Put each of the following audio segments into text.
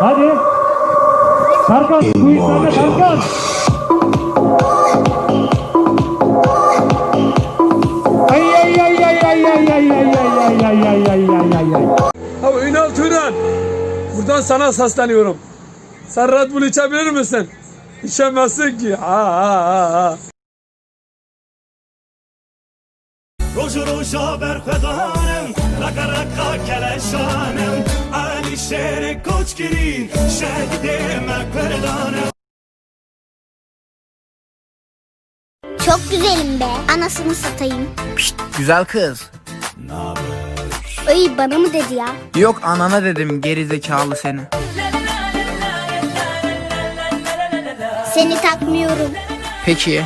Hadi. Serkan, bu işlerde Serkan. Ay ay ay ay ay ay ay ay ay ay ay ay ay ay ay. Abi Ünal Turan, buradan sana sesleniyorum. Sen Red Bull içebilir misin? İçemezsin ki. Ha ha ha. Roja roja berfedanem, raka raka keleşanem, کلشانم علی شیر کوچ گرین شهد مکردانم Çok güzelim be. Anasını satayım. Güzel kız. Ay bana mı dedi ya? Yok anana dedim geri zekalı seni. Seni takmıyorum. Peki.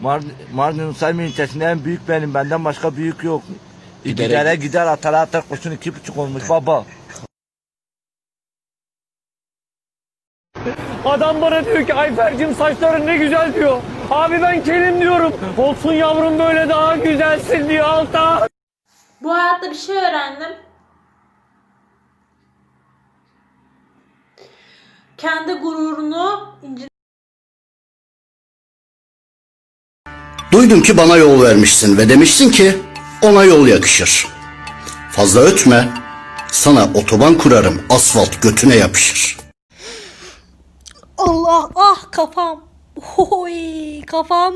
Mardin, Mardin Militesi'nde en büyük benim. Benden başka büyük yok. Gidere gider atara atar kurşun iki buçuk olmuş baba. Adam bana diyor ki Ayfer'cim saçların ne güzel diyor. Abi ben kelim diyorum. Olsun yavrum böyle daha güzelsin diyor Altan. Bu hayatta bir şey öğrendim. Kendi gururunu incitmek Duydum ki bana yol vermişsin ve demişsin ki ona yol yakışır. Fazla ötme, sana otoban kurarım, asfalt götüne yapışır. Allah ah kafam. Oy kafam.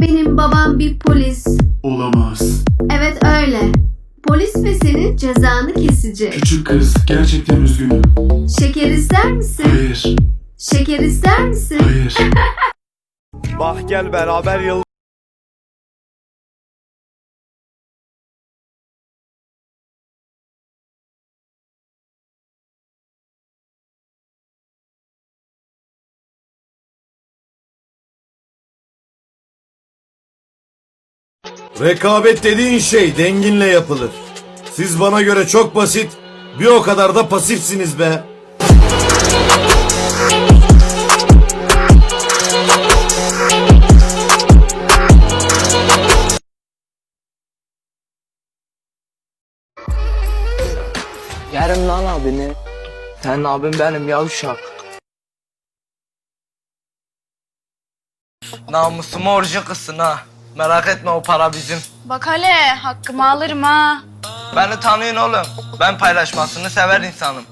Benim babam bir polis. Olamaz. Evet öyle. Polis ve senin cezanı kesecek. Küçük kız gerçekten üzgünüm. Şeker ister misin? Hayır. Şeker ister misin? Hayır. Bak gel beraber yıl. Rekabet dediğin şey denginle yapılır. Siz bana göre çok basit, bir o kadar da pasifsiniz be. Yerim lan abini. Sen abim benim yavşak. Namusumu orucu kızsın ha. Merak etme o para bizim. Bak hele hakkımı alırım ha. Beni tanıyın oğlum. Ben paylaşmasını sever insanım.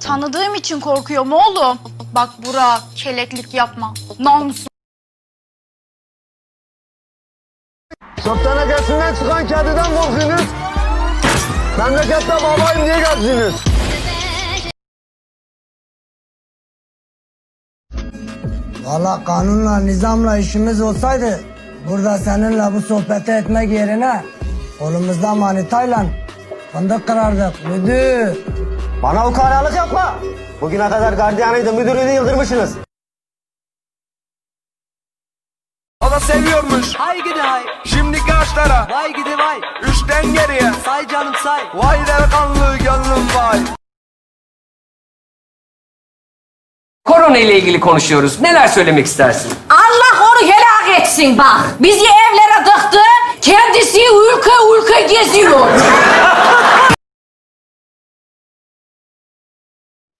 Tanıdığım için korkuyorum oğlum. Bak Burak keleklik yapma. Namus. Çöpten ötesinden çıkan kediden korkuyorsunuz. Memlekette babayım diye gezdiniz. Valla kanunla, nizamla işimiz olsaydı burada seninle bu sohbeti etmek yerine kolumuzda manitayla fındık kırardık müdür. Bana ukalalık yapma. Bugüne kadar gardiyanıydı, müdürünü yıldırmışsınız. Da seviyormuş. Hay gidi hay. Şimdi kaçlara. Vay gidi vay. Üçten geriye. Say canım say. Vay delikanlı gönlüm vay. Korona ile ilgili konuşuyoruz. Neler söylemek istersin? Allah onu helak etsin bak. Bizi evlere tıktı. Kendisi ülke ülke geziyor.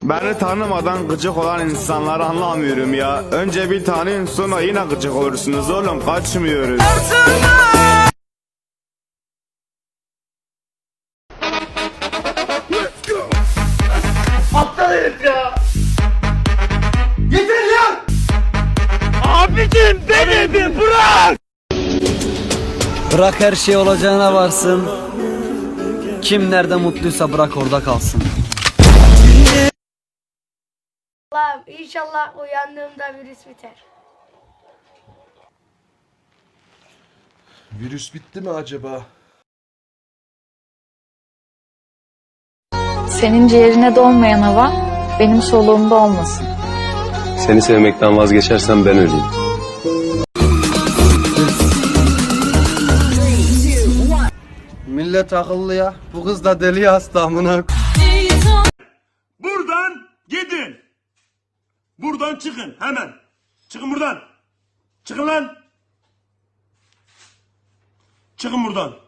Beni tanımadan gıcık olan insanları anlamıyorum ya. Önce bir tanıyın sonra yine gıcık olursunuz oğlum kaçmıyoruz. Bırak her şey olacağına varsın. Kim nerede mutluysa bırak orada kalsın. Allah'ım inşallah uyandığımda virüs biter. Virüs bitti mi acaba? Senin ciğerine dolmayan hava benim soluğumda olmasın. Seni sevmekten vazgeçersem ben öleyim. Millet akıllı ya. Bu kız da deli hasta amına. Buradan çıkın hemen. Çıkın buradan. Çıkın lan. Çıkın buradan.